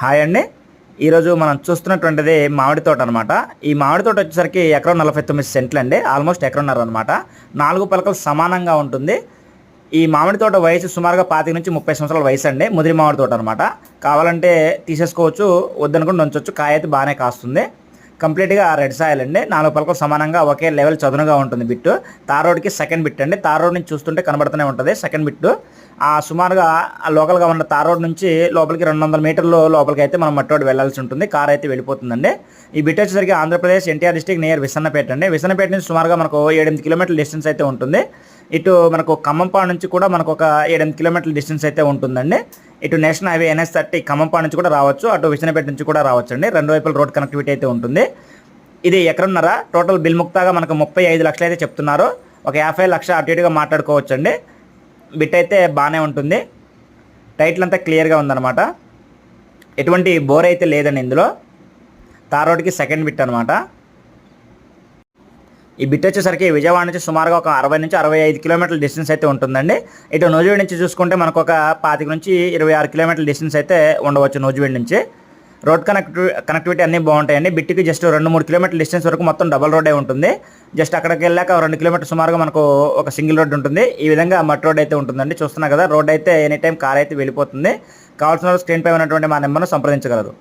Hi అండి. ఈరోజు మనం చూస్తున్నటువంటిది మామిడి తోట అనమాట ఈ మామిడి తోట వచ్చేసరికి ఎకరం నలభై తొమ్మిది సెంట్లు అండి. ఆల్మోస్ట్ ఎకరన్నర అనమాట నాలుగు పలకలు సమానంగా ఉంటుంది. ఈ మామిడి తోట వయసు సుమారుగా పాతిక నుంచి ముప్పై సంవత్సరాల వయసు అండి. ముదిరి మామిడి తోట అనమాట కావాలంటే తీసేసుకోవచ్చు వద్దనుకుంటే ఉంచవచ్చు కాయ అయితే బాగానే కాస్తుంది. కంప్లీట్గా రెడ్ సాయిల్ అండి. నాలుగు పలకలు సమానంగా ఒకే లెవెల్ చదునుగా ఉంటుంది బిట్టు. తార్ రోడ్కి సెకండ్ బిట్ అండి. తార్ రోడ్ నుంచి చూస్తుంటే కనబడుతూనే ఉంటుంది. Second bit. ఆ సుమారుగా ఆ లోకల్గా ఉన్న తార్ రోడ్ నుంచి లోపలికి రెండు వందల మీటర్లు లోపలికి అయితే మనం మట్టి రోడ్ వెళ్ళాల్సి ఉంటుంది. కార్ అయితే వెళ్ళిపోతుందండి. ఈ బిట్ వచ్చేసరికి Andhra Pradesh NTR district near Vissannapeta అండి. విసన్నపేట నుంచి సుమారుగా మనకు ఏడెనిమిది కిలోమీటర్ల డిస్టెన్స్ అయితే ఉంటుంది. ఇటు మనకు ఖమ్మంపాడు నుంచి కూడా మనకు ఒక ఏడెనిమిది కిలోమీటర్ల డిస్టెన్స్ అయితే ఉంటుందండి. ఇటు national highway NS thirty Khammampadu నుంచి కూడా రావచ్చు. అటు విసన్నపేట నుంచి కూడా రావచ్చు అండి రెండు వైపుల రోడ్ కనెక్టివిటీ అయితే ఉంటుంది. ఇది ఎక్కడున్నారా టోటల్ బిల్ ముక్తాగా మనకు ముప్పై ఐదు లక్షలు అయితే చెప్తున్నారు. ఒక యాభై లక్ష అటు ఇటుగా మాట్లాడుకోవచ్చు అండి బిట్ అయితే బాగానే ఉంటుంది. టైటిల్ అంతా క్లియర్గా ఉందన్నమాట. ఎటువంటి బోర్ అయితే లేదండి ఇందులో. తార్ రోడ్కి సెకండ్ బిట్ అనమాట ఈ బిట్ వచ్చేసరికి విజయవాడ నుంచి సుమారుగా ఒక అరవై నుంచి అరవై ఐదు కిలోమీటర్ల డిస్టెన్స్ అయితే ఉంటుందండి. ఇటు నూజివీడ్ నుంచి చూసుకుంటే మనకు ఒక పాతిక నుంచి ఇరవై ఆరు కిలోమీటర్ల డిస్టెన్స్ అయితే ఉండవచ్చు నూజివీడ్ నుంచి. రోడ్ కనెక్టివ్ కనెక్టివిటీ అన్నీ బాగుంటాయండి. బిట్కి జస్ట్ రెండు మూడు కిలోమీటర్ల డిస్టెన్స్ వరకు మొత్తం డబల్ రోడ్డే ఉంటుంది. జస్ట్ అక్కడికి వెళ్ళాక రెండు కిలోమీటర్ సుమారుగా మనకు ఒక సింగిల్ రోడ్ ఉంటుంది. ఈ విధంగా మట్టి రోడ్ అయితే ఉంటుందండి. చూస్తున్నా కదా రోడ్ అయితే ఎనీ టైం కార్ అయితే వెళ్ళిపోతుంది. కావాల్సిన స్క్రీన్ పై ఉన్నటువంటి మా నెంబర్ను సంప్రదించగలరు.